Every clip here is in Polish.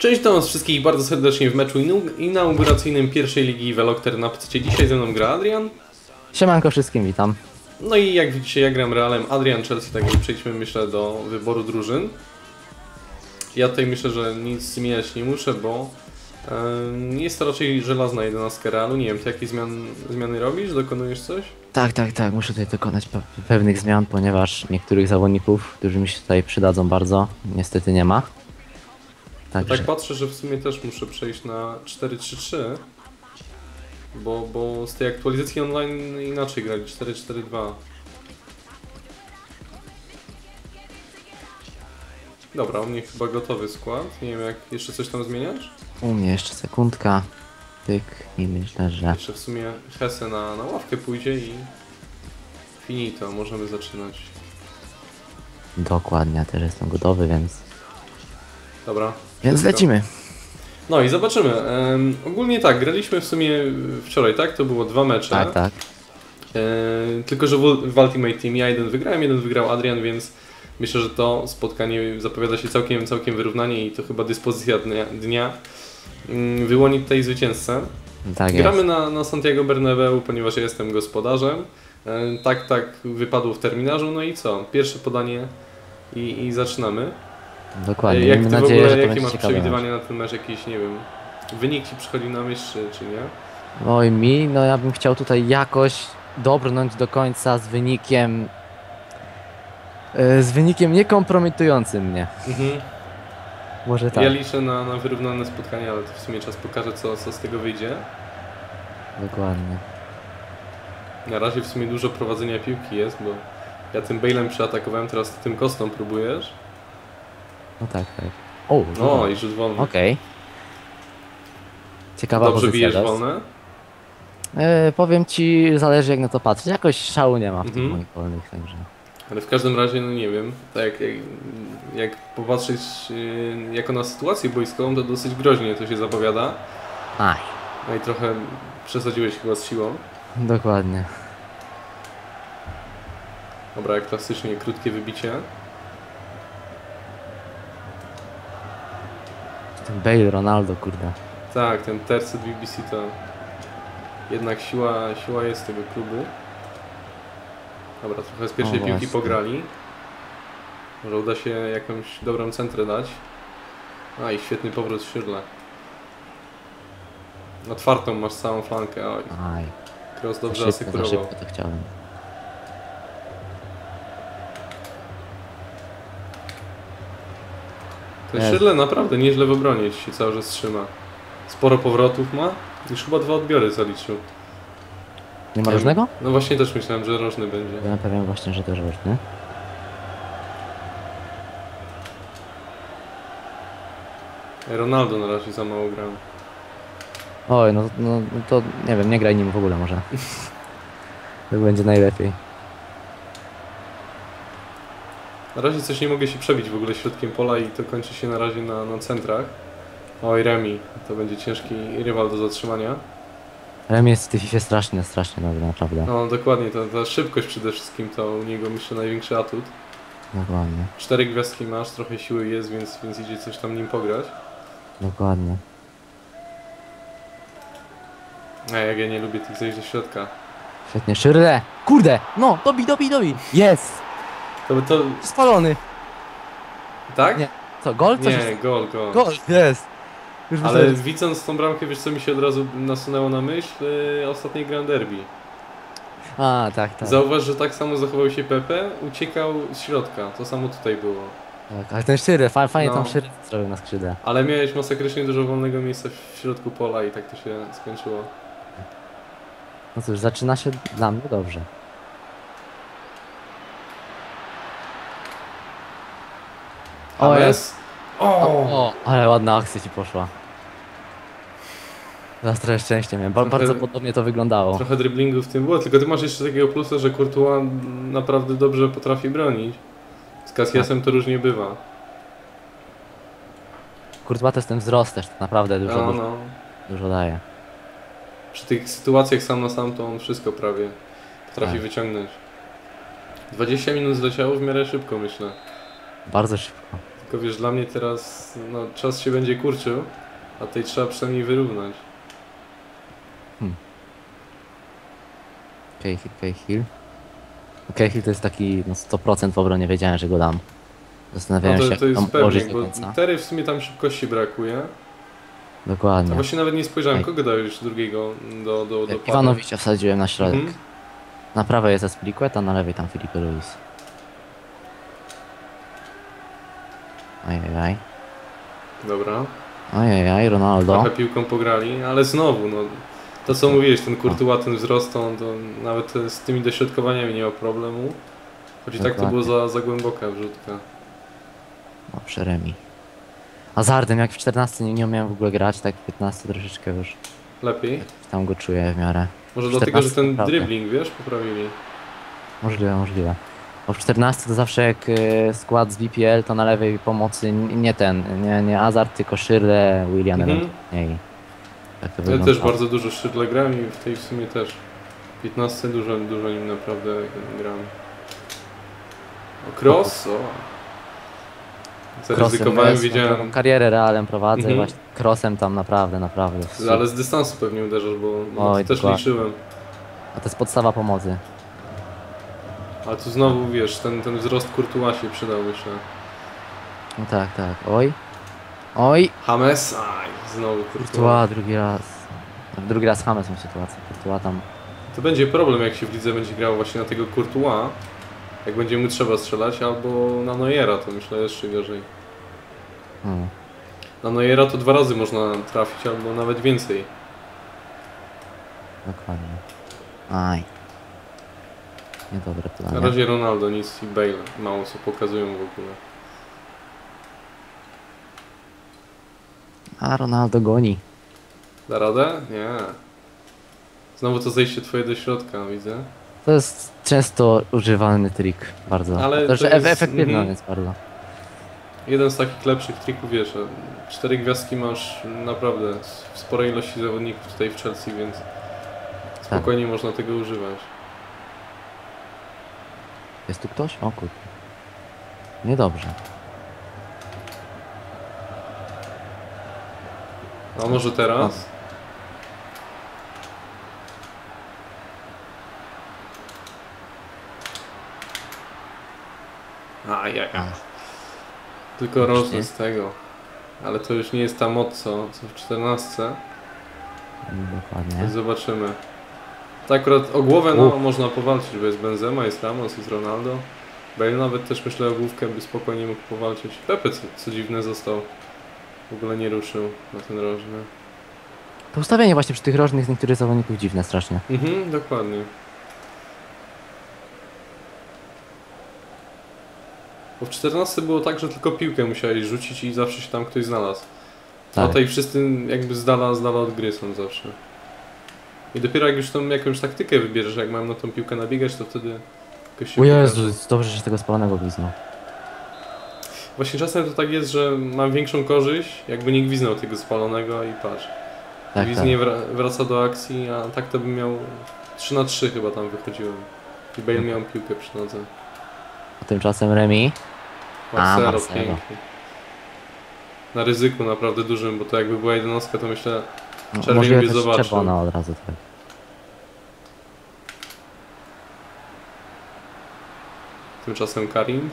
Cześć, witam was wszystkich bardzo serdecznie w meczu inauguracyjnym pierwszej ligi Velocter na PC. Dzisiaj ze mną gra Adrian. Siemanko wszystkim, witam. No i jak widzicie, ja gram Realem Adrian Chelsea, tak więc przejdźmy myślę do wyboru drużyn. Ja tutaj myślę, że nic zmieniać nie muszę, bo em, jest to raczej żelazna jedenastka Realu. Nie wiem, ty jakie zmian, zmiany robisz? Dokonujesz coś? Tak, tak, tak, muszę tutaj dokonać pe pewnych zmian, ponieważ niektórych zawodników, którzy mi się tutaj przydadzą bardzo, niestety nie ma. Także, Tak patrzę, że w sumie też muszę przejść na 4-3-3, bo, bo z tej aktualizacji online inaczej grali 4-4-2. Dobra, u mnie chyba gotowy skład. Nie wiem, jak jeszcze coś tam zmieniasz? u mnie jeszcze sekundka, tyk i myślę, że Jeszcze w sumie Hesse na, na ławkę pójdzie i finito, możemy zaczynać. dokładnie, ja też jestem gotowy, więc, Dobra. Więc lecimy. No i zobaczymy. Em, ogólnie tak, graliśmy w sumie wczoraj, tak? To było dwa mecze. Tak, tak. E, tylko, że w, w Ultimate Team ja jeden wygrałem, jeden wygrał Adrian, więc myślę, że to spotkanie zapowiada się całkiem, całkiem wyrównanie i to chyba dyspozycja dnia, dnia mm, wyłoni tutaj zwycięzcę. Tak jest. Gramy na, na Santiago Bernabeu, ponieważ ja jestem gospodarzem. E, tak, tak wypadło w terminarzu, no i co? Pierwsze podanie i, i zaczynamy. Dokładnie, jak miejmy ty w nadzieję, ogóle, że to jakie masz przewidywania na ten mecz? Jakieś, nie wiem, wynik ci przychodzi na myśl, czy, nie? Oj mi, no ja bym chciał tutaj jakoś dobrnąć do końca z wynikiem... e, Z wynikiem niekompromitującym mnie. Mhm. Może tak, Ja liczę na, na wyrównane spotkanie, ale to w sumie czas pokaże, co, co z tego wyjdzie. dokładnie. Na razie w sumie dużo prowadzenia piłki jest, bo ja tym Bailem przeatakowałem, teraz ty tym kostą próbujesz. No tak, tak. O, No i rzut wolny. Okej. Ciekawa Dobrze pozycja bijesz wolne? E, powiem ci, zależy jak na to patrzeć. Jakoś szału nie ma w tych Mhm. moich wolnych, także. Ale w każdym razie, no nie wiem, tak jak, jak, jak popatrzeć yy, jako na sytuację boiskową, to dosyć groźnie to się zapowiada. Aj, No i trochę przesadziłeś chyba z siłą. dokładnie. Dobra, jak klasycznie krótkie wybicie. Ten Bale, Ronaldo, kurde. Tak, ten tercet BBC to jednak siła, siła jest tego klubu. Dobra, trochę z pierwszej O, piłki właśnie. pograli. Może uda się jakąś dobrą centrę dać. A i świetny powrót siodle. Otwartą masz całą flankę. Oj, Aj, za dobrze szybko, szybko to chciałem. Ten Jezu. Szydle naprawdę nieźle w obronie ci się cały czas trzyma. Sporo powrotów ma. Już chyba dwa odbiory zaliczył. Nie ma różnego? No właśnie też myślałem, że rożny będzie. Ja pewien właśnie, że też różny. Ronaldo na razie za mało grał. Oj, no, no no to nie wiem, nie graj nim w ogóle może. to będzie najlepiej. Na razie coś nie mogę się przebić w ogóle środkiem pola i to kończy się na razie na, na centrach. Oj, Remi, to będzie ciężki rywal do zatrzymania. Remi jest tej FIFA strasznie, strasznie dobry, naprawdę. No dokładnie, ta, ta szybkość przede wszystkim to u niego myślę największy atut. Dokładnie, Cztery gwiazdki masz, trochę siły jest, więc, więc idzie coś tam nim pograć. dokładnie. A jak ja nie lubię tych zejść do środka. Świetnie, Szyrle! Kurde! No, dobij, dobij, dobij! Jest! To by to... Spalony! Tak? Nie, Co, gol? Coś Nie, gol, gol. Gol, jest! Już Ale myślałem, że- widząc tą bramkę, wiesz co mi się od razu nasunęło na myśl? Yy, ostatniej Grand Derby. A, tak, tak. Zauważ, że tak samo zachował się Pepe, uciekał z środka. To samo tutaj było. tak ale ten Szyrle, fa fajnie No. tam Szyrle zrobił na skrzydle. Ale miałeś masakrycznie dużo wolnego miejsca w środku pola i tak to się skończyło. No cóż, zaczyna się dla mnie dobrze. O, James? O! O, ale ładna akcja ci poszła. Zaraz trochę szczęścia miałem. Ba Trochę- bardzo podobnie to wyglądało. Trochę driblingu w tym było, tylko ty masz jeszcze takiego plusa, że Courtois naprawdę dobrze potrafi bronić. Z Cassiasem to różnie bywa. Kurwa to jest ten wzrost też, to naprawdę dużo, No, dużo, no. dużo daje. Przy tych sytuacjach sam na sam to on wszystko prawie potrafi Tak. wyciągnąć. 20 minut zleciało w miarę szybko, myślę. Bardzo szybko. Tylko wiesz, dla mnie teraz no, czas się będzie kurczył, a tej trzeba przynajmniej wyrównać. Cahill, Cahill. Cahill to jest taki no 100% w obronie, wiedziałem, że go dam. No Zastanawiałem się, to, jak to jest tam ułożyć pewnie, do bo końca. Tery w sumie tam szybkości brakuje. A Dokładnie. właśnie nawet nie spojrzałem, Ej. kogo dajesz drugiego do, do, do? Iwanowicza wsadziłem na środek. Mhm. Na prawej jest Aspilicueta, na lewej tam Felipe Luis. Ajajaj. Dobra, Ajajaj, Ronaldo. trochę piłką pograli, ale znowu, no, to co mówiłeś, ten Courtois, ten wzrost, on to nawet z tymi dośrodkowaniami nie ma problemu. Choć i tak to było za, za głęboka wrzutka. O, przeremi. Hazardem, jak w 14 nie, nie umiałem w ogóle grać, tak w 15 troszeczkę już Lepiej? tam go czuję w miarę. Może dlatego, że 14 ten naprawdę. dribbling, wiesz, poprawili. Możliwe, możliwe. Bo w 14 to zawsze jak e, skład z BPL to na lewej pomocy nie ten, nie, nie Hazard, tylko Schürrle, William Mhm. ewentualnie tak to Ja wygląda. też bardzo dużo szydle gram i w tej w sumie też. W 15 dużo, dużo nim naprawdę gram. O, cross? O. Zaryzykowałem, jest, no, wiedziałem. Karierę realem prowadzę Mhm. i właśnie crossem tam naprawdę, naprawdę. Ale z dystansu pewnie uderzasz, bo bo Oj, też dokładnie. liczyłem. A to jest podstawa pomocy. Ale tu znowu wiesz, ten, ten wzrost Courtois się przydał myślę. No tak, tak. Oj. Oj. James? Aj, znowu Courtois. Courtois drugi raz. Drugi raz James są sytuację. Courtois tam. To będzie problem jak się w lidze będzie grał właśnie na tego Courtois. Jak będzie mu trzeba strzelać, albo na Neuera, to myślę jeszcze gorzej. Hmm. Na Neuera to dwa razy można trafić, albo nawet więcej. Dokładnie. Aj. Niedobre Na planie. razie Ronaldo, nic i Bale mało co pokazują w ogóle. A Ronaldo goni. Da radę? Nie. Znowu to zejście twoje do środka, widzę. To jest często używany trik bardzo. Ale to, to jest- efektywny on jest bardzo. Jeden z takich lepszych trików, wiesz, cztery gwiazdki masz naprawdę w sporej ilości zawodników tutaj w Chelsea, więc spokojnie można tego używać. Jest tu ktoś? O kurde. Niedobrze. A może teraz? A, ja, ja. Tylko rożny z tego. Ale to już nie jest ta moc, co, co w 14. Mm, Dokładnie. Zobaczymy. Tak akurat o głowę no, można powalczyć, bo jest Benzema, jest Ramos, jest Ronaldo. Bale nawet też myślę o główkę by spokojnie mógł powalczyć. Pepe co, co dziwne został. W ogóle nie ruszył na ten rożny. To ustawienie właśnie przy tych rożnych niektórych zawodników dziwne strasznie. Mhm, dokładnie. Bo w 14 było tak, że tylko piłkę musiałeś rzucić i zawsze się tam ktoś znalazł. A Tak. tutaj wszyscy jakby z dala, z dala od gry są zawsze. I dopiero jak już tą jakąś taktykę wybierzesz, jak mam na tą piłkę nabiegać, to wtedy jakoś się O pokaże. Jezu, dobrze, że tego spalonego gwiznął. Właśnie czasem to tak jest, że mam większą korzyść, jakby nie gwiznął tego spalonego i patrz. Tak, tak. Gwiznie wra- wraca do akcji, a tak to bym miał 3 na 3 chyba tam wychodziłem. I Bale miał piłkę przy nodze. A tymczasem Remi. A, Marcelo, Marcelo. pięknie. Na ryzyku naprawdę dużym, bo to jakby była jedenastka, to myślę, No, Czerwień by zobaczył. czerwona od razu tak. Tymczasem Karim.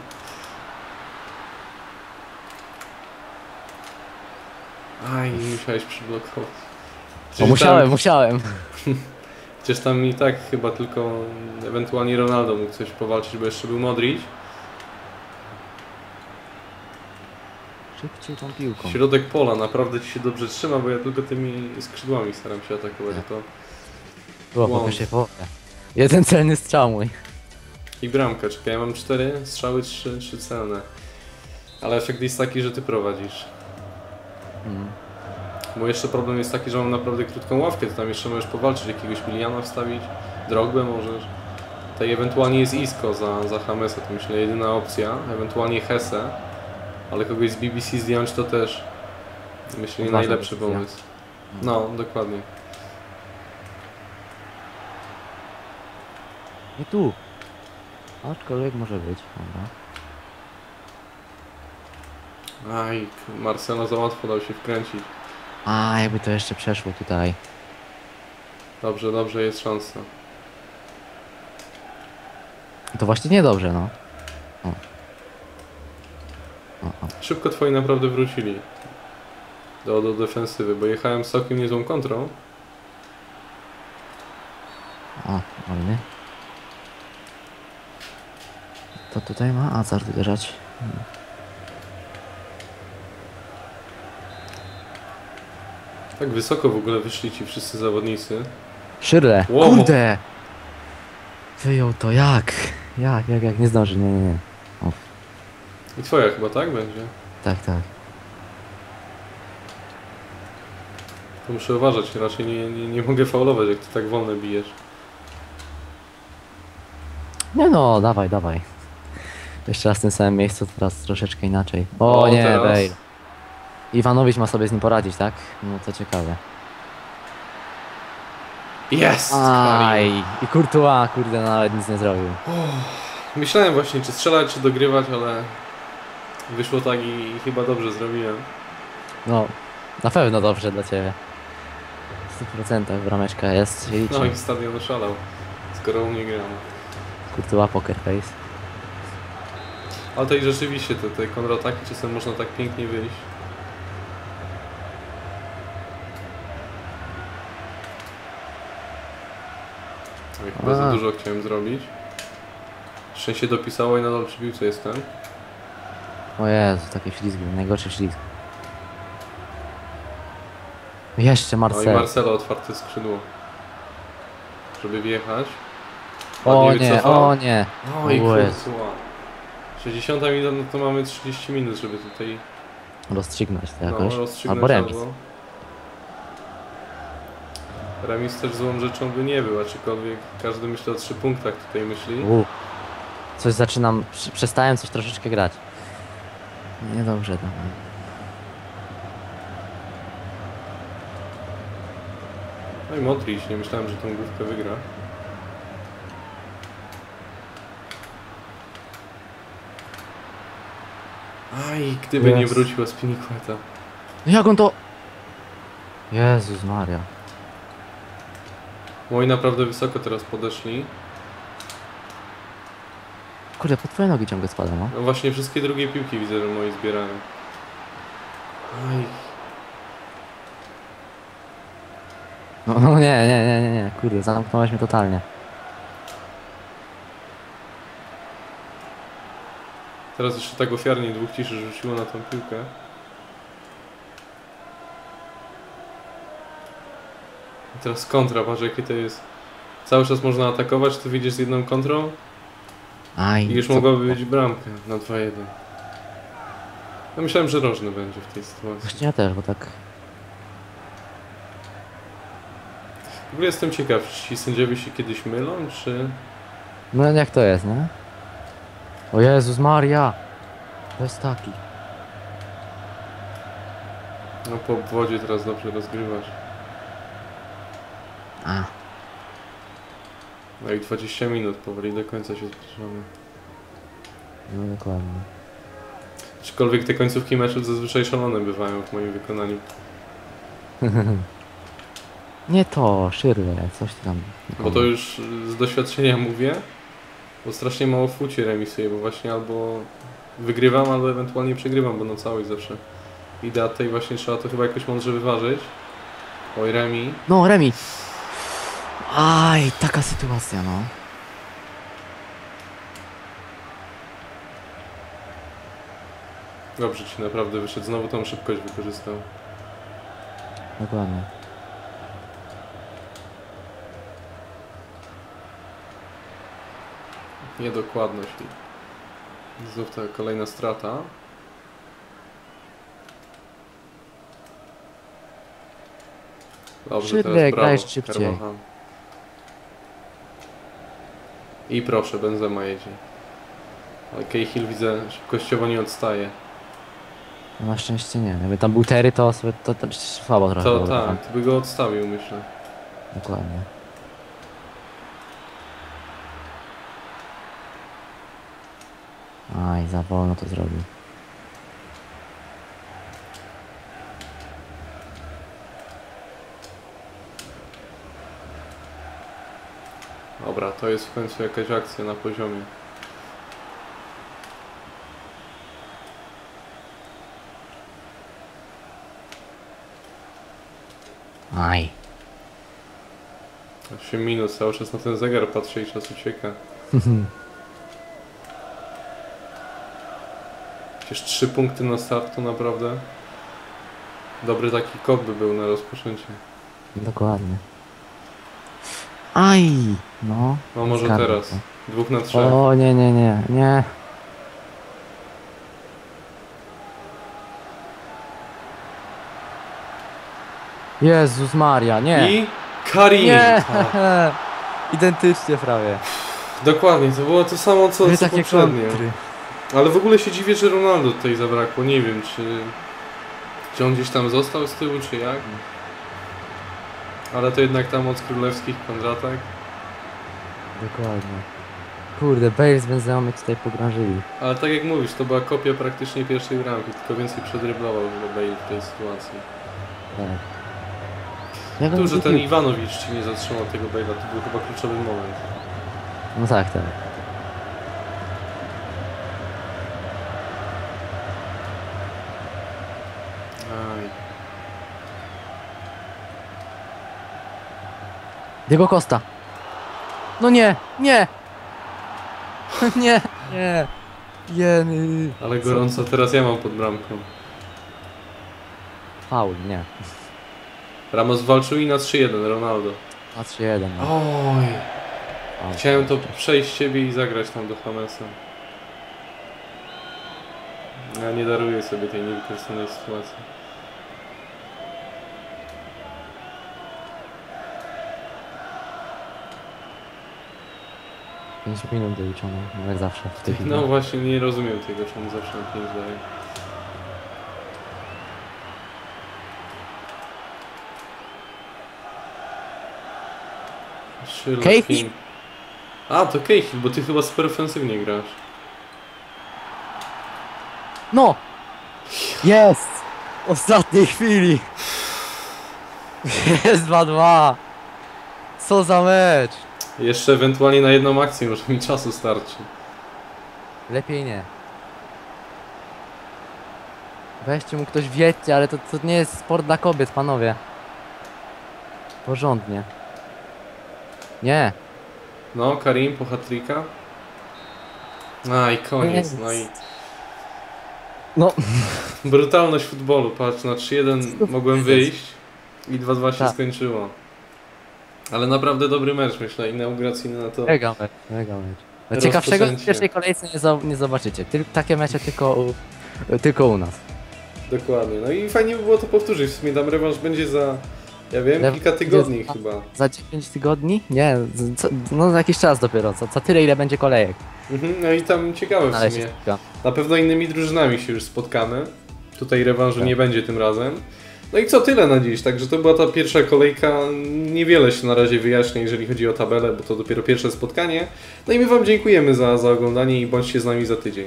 Aj, musiałeś przyblokować. Przecież musiałem, Tam, musiałem. przecież tam i tak chyba tylko ewentualnie Ronaldo mógł coś powalczyć, bo jeszcze był Modric. Szybciej tą piłką. Środek pola naprawdę ci się dobrze trzyma, bo ja tylko tymi skrzydłami staram się atakować. Tak. To Było Wow. powie. Jeden celny strzał mój. I bramka, czekaj, ja mam cztery strzały, trzy, trzy celne. Ale efekt jest taki, że ty prowadzisz. Mm. Bo jeszcze problem jest taki, że mam naprawdę krótką ławkę, to tam jeszcze możesz powalczyć, jakiegoś Miliana wstawić, Drogbę możesz. Tutaj ewentualnie jest Isco za, za Hamesa, to myślę jedyna opcja, ewentualnie Hesse, ale kogoś z BBC zdjąć to też myślę nie najlepszy pomysł. No, dokładnie. Nie tu. Aczkolwiek może być. Dobra. Aj, Marcelo za łatwo dał się wkręcić. A, jakby to jeszcze przeszło tutaj. Dobrze, dobrze, jest szansa. To właśnie niedobrze, no. O. O, o. Szybko twoi naprawdę wrócili do, do defensywy, bo jechałem z całkiem niezłą kontrą. O, ładnie. To tutaj ma Azar uderzać. Tak wysoko w ogóle wyszli ci wszyscy zawodnicy. Szyrle! Wow. Kurde! Wyjął to jak? Jak, jak, jak? Nie zdąży, nie, nie, nie. I twoja chyba tak będzie? Tak, tak. To muszę uważać, raczej nie, nie, nie mogę faulować, jak ty tak wolno bijesz. Nie no, dawaj, dawaj. Jeszcze raz w tym samym miejscu, teraz troszeczkę inaczej. O, O, nie, teraz. Bale. Iwanowicz ma sobie z nim poradzić, tak? No to ciekawe. Jest! Aj, i Courtois, kurde, nawet nic nie zrobił. Myślałem właśnie, czy strzelać, czy dogrywać, ale wyszło tak i chyba dobrze zrobiłem. No, na pewno dobrze dla ciebie. W 100% brameczka jest, się liczy. No i stadion szalał, skoro u mnie gramy. Courtois poker face. Ale tutaj rzeczywiście te, te kontrataki czasem można tak pięknie wyjść. Oj, chyba za dużo chciałem zrobić. Szczęście dopisało i nadal przy piłce jestem. O Jezu, takie ślizgi, najgorszy ślizg. Jeszcze No i Marcel. Marcelo otwarte skrzydło. Żeby wjechać. O nie, wycofał. o nie. No i O Jezu. kurwa. 60 minut, no to mamy 30 minut, żeby tutaj Rozstrzygnąć to no, jakoś. rozstrzygnąć Albo remis. albo- Remis też złą rzeczą by nie był, aczkolwiek każdy myśli o 3 punktach tutaj myśli. U. Coś zaczynam, prze- przestałem coś troszeczkę grać. Niedobrze to. No i Modric, nie myślałem, że tą główkę wygra. Aj, gdyby nie Jest. wróciła Spiniqueta. No jak on to... Jezus Maria. Moi naprawdę wysoko teraz podeszli. Kurde, pod twoje nogi ciągle spada, no. No właśnie wszystkie drugie piłki widzę, że moi zbierają. Aj, No, no nie, nie, nie, nie, nie. Kurde, zamknąłeś mnie totalnie. Teraz jeszcze tak ofiarnie dwóch ciszy rzuciło na tą piłkę. I teraz kontra, patrz jakie to jest. Cały czas można atakować, ty widzisz z jedną kontrą Aj. i już co- mogłaby być bramka na 2-1. No myślałem, że rożny będzie w tej sytuacji. Właśnie ja też, bo tak... W ogóle jestem ciekaw, czy ci sędziowie się kiedyś mylą, czy... No jak to jest, nie? O Jezus Maria! To jest taki. No po obwodzie teraz dobrze rozgrywasz. A, No i 20 minut powoli do końca się zbliżamy. no dokładnie. Aczkolwiek te końcówki meczów zazwyczaj szalone bywają w moim wykonaniu. Nie to, Szyrle, coś tam. Bo to już z doświadczenia mówię, bo strasznie mało w fucie remisuję, bo właśnie albo wygrywam, albo ewentualnie przegrywam, bo na całość zawsze idea tej właśnie trzeba to chyba jakoś mądrze wyważyć. Oj, remi. No, Remi! Aj, taka sytuacja, no. Dobrze ci naprawdę wyszedł, znowu tą szybkość wykorzystał. Dokładnie. Niedokładność i znów ta kolejna strata. Dobrze, Szydle, teraz brawo, szybciej. I proszę, Benzema jedzie. Ale Cahill widzę szybkościowo nie odstaje. No na szczęście nie. Jakby tam był Terry, to, sobie, to, to słabo trochę To było. tak, to by go odstawił myślę. Dokładnie. Aj, za wolno to zrobił. Dobra, to jest w końcu jakaś akcja na poziomie. Aj. 8 minut, cały czas na ten zegar patrzę i czas ucieka. Przecież 3 punkty na start to naprawdę dobry taki kop by był na rozpoczęcie. Dokładnie. Aj! No. No może teraz. to. Dwóch na trzech. O nie, nie, nie, nie. Jezus Maria, nie. I Karim! Nie! A, Identycznie prawie. dokładnie, to było to samo co, Były co poprzednio. kontry. Ale w ogóle się dziwię, że Ronaldo tutaj zabrakło. Nie wiem, czy, czy on gdzieś tam został z tyłu, czy jak. Ale to jednak tam od królewskich kontratak. Dokładnie. Kurde, Bale z Benzema mnie tutaj pogrążyli. Ale tak jak mówisz, to była kopia praktycznie pierwszej bramki, tylko więcej przedryblował Bale w tej sytuacji. Tak. Ja Tu, że ten Iwanowicz ci nie zatrzymał tego Bale'a, to był chyba kluczowy moment. No tak, tak. Diego Costa. No nie, nie! nie, nie. Jeny. Ale gorąco, teraz ja mam pod bramką. Faul, nie. Ramos walczył i na 3-1, Ronaldo. Na 3-1. No. Oj. Chciałem to przejść ciebie i zagrać tam do Hamesa. Ja nie daruję sobie tej niewykorzystanej sytuacji. Pięć minut doliczone, no jak zawsze w tych No właśnie, nie rozumiem tego, czemu zawsze na 5 daje. Cahill? A, to Cahill, bo ty chyba super ofensywnie grasz. No! Jest! W ostatniej chwili! Jest 2-2! Co za mecz! Jeszcze ewentualnie na jedną akcję, może mi czasu starczy. Lepiej nie. Weźcie mu ktoś wiecie, ale to, to nie jest sport dla kobiet, panowie. Porządnie. Nie. No, Karim po hat-tricka. A i koniec, no i No, brutalność futbolu, patrz, na 3-1 mogłem wyjść i 2-2 się Tak. skończyło. Ale naprawdę dobry mecz, myślę, inauguracyjny na to. mega mecz, mega mecz. No, Ciekawszego w pierwszej kolejce nie, nie zobaczycie. Tyl takie mecze tylko u, tylko u nas. Dokładnie, no i fajnie by było to powtórzyć, w sumie tam rewanż będzie za, ja wiem, kilka tygodni za- chyba. Za 9 tygodni? Nie, co, no za jakiś czas dopiero. Co, co tyle ile będzie kolejek. Mhm, no i tam ciekawe w sumie. Na pewno innymi drużynami się już spotkamy. Tutaj rewanżu Tak. nie będzie tym razem. No i co tyle na dziś, także to była ta pierwsza kolejka. Niewiele się na razie wyjaśnia, jeżeli chodzi o tabelę, bo to dopiero pierwsze spotkanie. No i my Wam dziękujemy za, za oglądanie i bądźcie z nami za tydzień.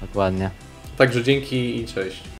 Dokładnie. Także dzięki i cześć.